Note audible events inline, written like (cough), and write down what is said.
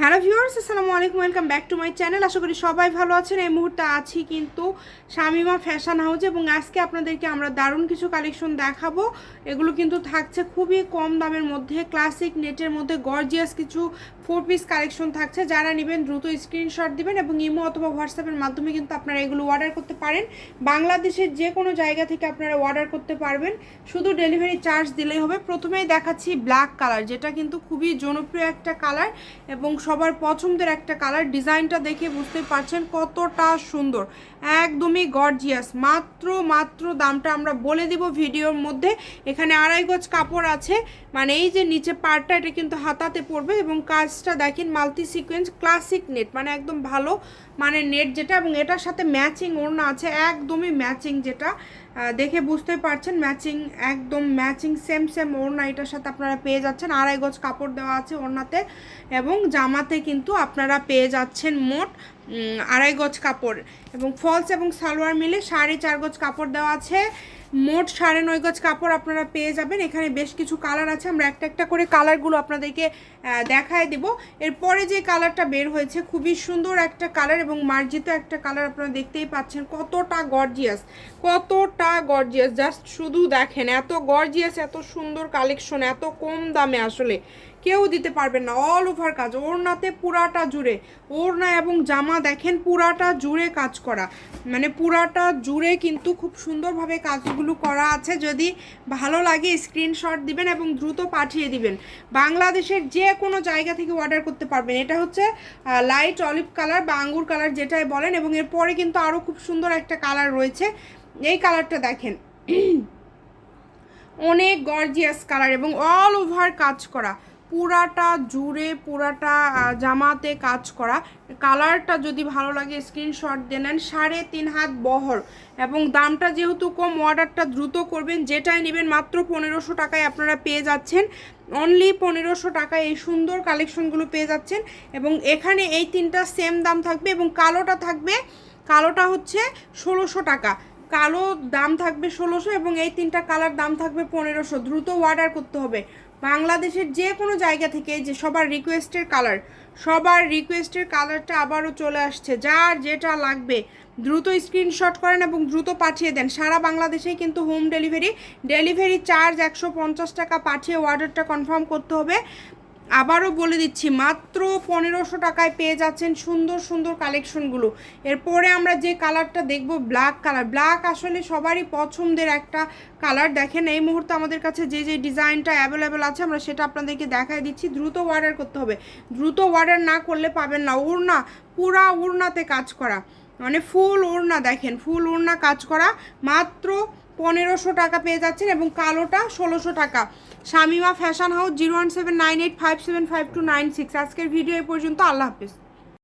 Hello viewers, আসসালামু আলাইকুম, welcome back to my channel. আশা করি সবাই ভালো আছেন। এই মুহূর্তে আছি কিন্তু শামিমা ফ্যাশন হাউস এবং আজকে আপনাদেরকে আমরা দারুণ কিছু কালেকশন দেখাবো। এগুলো কিন্তু থাকছে খুবই কম দামের মধ্যে ক্লাসিক নেটের মধ্যে গর্জিয়াস কিছু ফোর পিস কালেকশন থাকছে। যারা নেবেন, দ্রুত স্ক্রিনশট দিবেন এবং ইমো অথবা হোয়াটসঅ্যাপের মাধ্যমে কিন্তু আপনারা এগুলো অর্ডার করতে পারেন। বাংলাদেশের যে কোনো জায়গা থেকে আপনারা অর্ডার করতে পারবেন। শুধু ডেলিভারি চার্জ দিলেই হবে। প্রথমেই দেখাচ্ছি ব্ল্যাক কালার যেটা কিন্তু খুবই জনপ্রিয় একটা কালার এবং সবার পছন্দের একটা কালার ডিজাইনটা দেখে বুঝতে পারছেন কতটা সুন্দর। একদমই গর্জিয়াস মাত্র মাত্র দামটা আমরা বলে দিব ভিডিওর মধ্যে। এখানে আড়াই গজ কাপড় আছে। মানে এই যে নিচে পার্টটা এটা কিন্তু হাতাতে পড়বে এবং কাজটা দেখেন মাল্টি সিকোয়েন্স ক্লাসিক নেট মানে একদম ভালো মানে নেট যেটা এবং এটার সাথে ম্যাচিং ওড়না আছে, একদমই ম্যাচিং যেটা। দেখে বুঝতে পারছেন ম্যাচিং একদম ম্যাচিং সেম সেম ওড়না এটার সাথে আপনারা পেয়ে যাচ্ছেন। আড়াই গজ কাপড় দেওয়া আছে ওড়নাতে এবং জামাতে কিন্তু আপনারা পেয়ে যাচ্ছেন মোট আড়াই গজ কাপড়। এবং ফলস এবং সালোয়ার মিলে সাড়ে চার গজ কাপড় দেওয়া আছে। মোট সাড়ে নয় গজ কাপড় আপনারা পেয়ে যাবেন। এখানে বেশ কিছু কালার আছে। আমরা একটা একটা করে কালারগুলো আপনাদেরকে দেখায় দিব। এরপরে যে কালারটা বের হয়েছে, খুবই সুন্দর একটা কালার এবং মার্জিত একটা কালার আপনারা দেখতেই পাচ্ছেন। কতটা গর্জিয়াস কতটা গর্জিয়াস। জাস্ট শুধু দেখেন, এত গর্জিয়াস, এত সুন্দর কালেকশন, এত কম দামে আসলে। কেউ দিতে পারবেন না। অল ওভার কাজ, ওড়নাতে পুরাটা জুড়ে। ওড়না এবং জামা দেখেন পুরাটা জুড়ে কাজ করা। মানে পুরাটা জুড়ে কিন্তু খুব সুন্দরভাবে কাজগুলো করা আছে। যদি ভালো লাগে স্ক্রিনশট দিবেন এবং দ্রুত পাঠিয়ে দিবেন। বাংলাদেশের যে কোনো জায়গা থেকে অর্ডার করতে পারবেন। এটা হচ্ছে লাইট অলিভ কালার বা আঙ্গুর কালার যেটাই বলেন এবং এরপরে কিন্তু আরও খুব সুন্দর একটা কালার রয়েছে। এই কালারটা দেখেন। (clears throat) অনেক গর্জিয়াস কালার এবং অল ওভার কাজ করা। পুরাটা জুড়ে, পুরাটা জামাতে কাজ করা। কালারটা যদি ভালো লাগে, স্ক্রিনশট দিয়ে নেন, সাড়ে তিন হাত বহর। এবং দামটা যেহেতু কম, অর্ডারটা দ্রুত করবেন। যেটাই নেবেন, মাত্র পনেরোশো টাকায় আপনারা পেয়ে যাচ্ছেন। অনলি পনেরোশো টাকায় এই সুন্দর কালেকশনগুলো পেয়ে যাচ্ছেন। এবং এখানে এই তিনটা সেম দাম থাকবে এবং কালোটা থাকবে, কালোটা হচ্ছে ষোলোশো টাকা। কালো দাম থাকবে ষোলোশো এবং এই তিনটা কালার দাম থাকবে পনেরোশো। দ্রুত অর্ডার করতে হবে। বাংলাদেশের যে কোনো জায়গা থেকে যে সবার রিকোয়েস্টের কালার সবার রিকোয়েস্টের কালারটা আবারও চলে আসছে। যার যেটা লাগবে, দ্রুত স্ক্রিনশট করেন এবং দ্রুত পাঠিয়ে দেন। সারা বাংলাদেশেই কিন্তু হোম ডেলিভারি ডেলিভারি চার্জ একশো পঞ্চাশ টাকা পাঠিয়ে অর্ডারটা কনফার্ম করতে হবে। আবারও বলে দিচ্ছি, মাত্র পনেরোশো টাকায় পেয়ে যাচ্ছেন সুন্দর সুন্দর কালেকশনগুলো। এরপরে আমরা যে কালারটা দেখব ব্ল্যাক কালার ব্ল্যাক আসলে সবারই পছন্দের একটা কালার দেখেন, এই মুহূর্তে আমাদের কাছে যে যে ডিজাইনটা অ্যাভেলেবেল আছে, আমরা সেটা আপনাদেরকে দেখাই দিচ্ছি। দ্রুত অর্ডার করতে হবে। দ্রুত অর্ডার না করলে পাবেন না। ওড়না, পুরা ওড়নাতে কাজ করা। মানে ফুল ওড়না, দেখেন ফুল ওড়না কাজ করা। মাত্র পনেরোশো টাকা পেয়ে যাচ্ছেন এবং কালোটা ষোলোশো টাকা। Shamima fashion house zero one seven nine eight five seven five two nine six. আজকের ভিডিও এই পর্যন্ত। আল্লাহ হাফিজ।